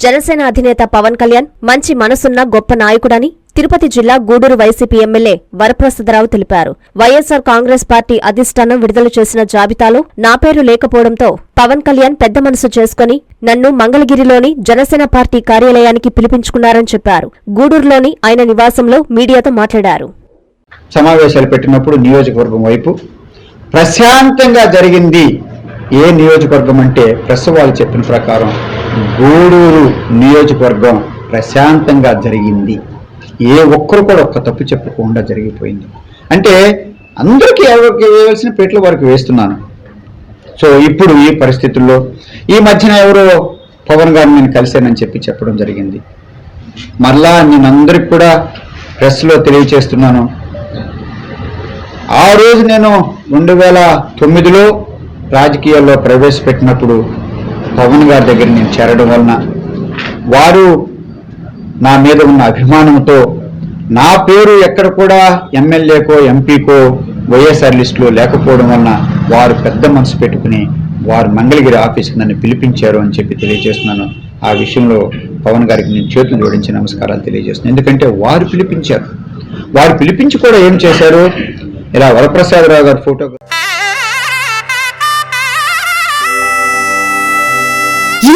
జనసేన అధినేత పవన్ కళ్యాణ్ మంచి మనసున్న గొప్ప నాయకుడని తిరుపతి జిల్లా గూడూరు వైసీపీ ఎమ్మెల్యే వరప్రసాదరావు తెలిపారు. వైఎస్సార్ కాంగ్రెస్ పార్టీ అధిష్టానం విడుదల చేసిన జాబితాలో నా పేరు లేకపోవడంతో పవన్ కళ్యాణ్ పెద్ద మనసు చేసుకుని నన్ను మంగళగిరిలోని జనసేన పార్టీ కార్యాలయానికి పిలిపించుకున్నారని చెప్పారు. గూడూరులోని ఆయన నివాసంలో మీడియాతో మాట్లాడారు. సమావేశాలు పెట్టినప్పుడు నియోజకవర్గం వైపు ప్రశాంతంగా జరిగింది. ఏ నియోజకవర్గం అంటే ప్రెస్ వాళ్ళు చెప్పిన ప్రకారం గూడూరు నియోజకవర్గం ప్రశాంతంగా జరిగింది. ఏ ఒక్కరు కూడా ఒక్క తప్పు చెప్పకుండా జరిగిపోయింది. అంటే అందరికీ ఎవరికి వేయాల్సిన పేట్లు వారికి వేస్తున్నాను. సో ఇప్పుడు ఈ పరిస్థితుల్లో ఈ మధ్యన ఎవరో పవన్ గారిని నేను కలిశానని చెప్పి చెప్పడం జరిగింది. మరలా నేను అందరికి కూడా ప్రెస్లో తెలియచేస్తున్నాను ఆ రోజు నేను రెండు వేల తొమ్మిదిలో రాజకీయాల్లో ప్రవేశపెట్టినప్పుడు పవన్ గారి దగ్గర నేను చేరడం వలన వారు నా మీద ఉన్న అభిమానంతో నా పేరు ఎక్కడ కూడా ఎమ్మెల్యేకో ఎంపీకో వైఎస్ఆర్ లిస్టులో లేకపోవడం వలన వారు పెద్ద మనసు పెట్టుకుని వారు మంగళగిరి ఆఫీస్కి నన్ను పిలిపించారు అని చెప్పి తెలియజేస్తున్నాను. ఆ విషయంలో పవన్ గారికి నేను చేతులు జోడించి నమస్కారాలు తెలియజేస్తున్నాను. ఎందుకంటే వారు పిలిపించారు. వారు పిలిపించి కూడా ఏం చేశారు? ఇలా వరప్రసాదరావు గారి ఫోటో